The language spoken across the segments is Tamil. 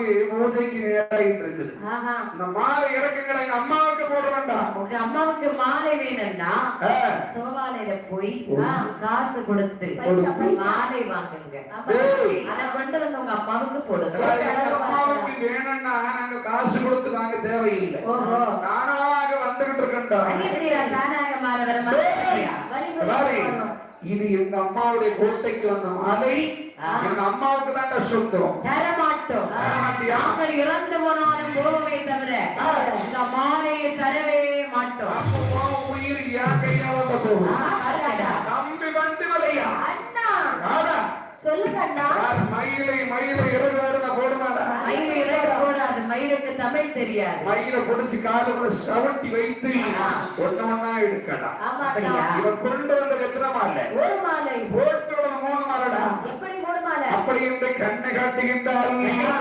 அம்மாவுக்கு பூஜைக்கு இருக்குது. ஆஹா. இந்த மாலை இறக்குங்களை எங்க அம்மாவுக்கு போட வேண்டாம் உங்க அம்மாவுக்கு மாலை வேணும்னா சோபாலையில போய் காசு கொடுத்து. மாலை வாங்குங்க. அத கொண்டு வந்து உங்க அம்மாவுக்கு போடுங்க. அம்மாவுக்கு வேணும்னா நாங்க காசு கொடுத்து வாங்க தேவையில்லை. நானாக வந்துகிட்டு எப்படியா தானாக மாலை வர இது எங்க அம்மாவுடைய கோட்டைக்கு வந்த மாலை. எங்க அம்மாவுக்கு தாங்க சொந்தம். தரமாட்டியா? நாங்கள் இறந்து போனாலும் போகவே தவிர இந்த மாலையை தரவே மாட்டோம். உயிர் என் கையால. தம்பி வந்து வரையா அண்ணா. ஆடா சொல்லுங்க அண்ணா. யார் மயிலை மயிலை இறகு வருமா போடுமாடா. மயிலை இறக்க போடாது. மயிலுக்கு தமிழ் தெரியாது. மயில பிடிச்சு காலுக்குள்ள சவட்டி வைத்து ஒண்ணா எடுக்கடா இவன் கொண்டு வந்த எத்தனை மாலை? ஒரு மாலை. போட்டு மூணு மாலடா எப்படி மூணு மாலை அப்படி என்று கண்ணை காட்டுகின்றார்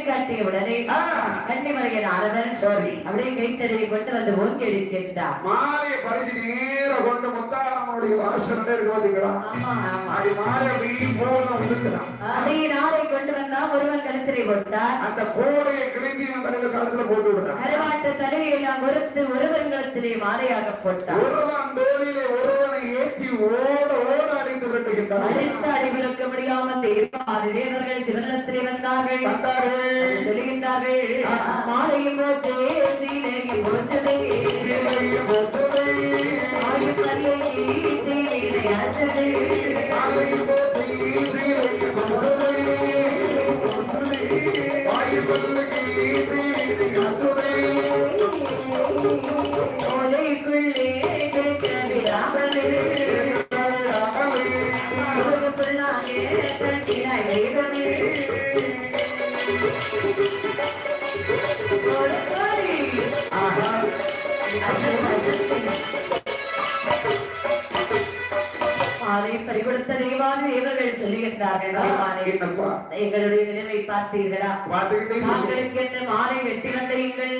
காட்டிய உடனே கண்ணி மலையின் அரசன் சரி. அப்படியே கைத்தறியை கொண்டு வந்து ஓங்கி அடிக்கின்றார் மாலையை பறிச்சு நேர கொண்டு முத்தாரம்மனுடைய வாசனை இருக்கு பாத்தீங்களா அப்படி மாலை போன உடுக்கிறான் அதே நாளை கொண்டு வந்தா ஒருவன் கழுத்திரை கொண்டார். அந்த கோடையை கிழிந்தி இவன் தலையில காலத்துல போட்டு விடுறான். கருவாட்டு தலையை எல்லாம் ஒருத்து ஒருவன் கழுத்திலே மாலையாக போட்டார். ஒருவன் தோளிலே ஒருவனை ஏற்றி ஓட ஓட அடித்து விட்டுகின்றான் அடுத்த அறிவிலுக்க முடியாமல் தேவாதி தேவர்கள் சிவனிடத்திலே வந்தார்கள். மாலையும் போச்சே போச்சதே. போச்சதே, அச்சதே மாலையும் வாயில் கொல்லுகை பறிகொடுத்த தெய்வான இவர்கள் சொல்லுகின்றார்கள். எங்களுடைய நிலைமை பார்த்தீர்களா? மாலை வெட்டி வந்த எங்கள்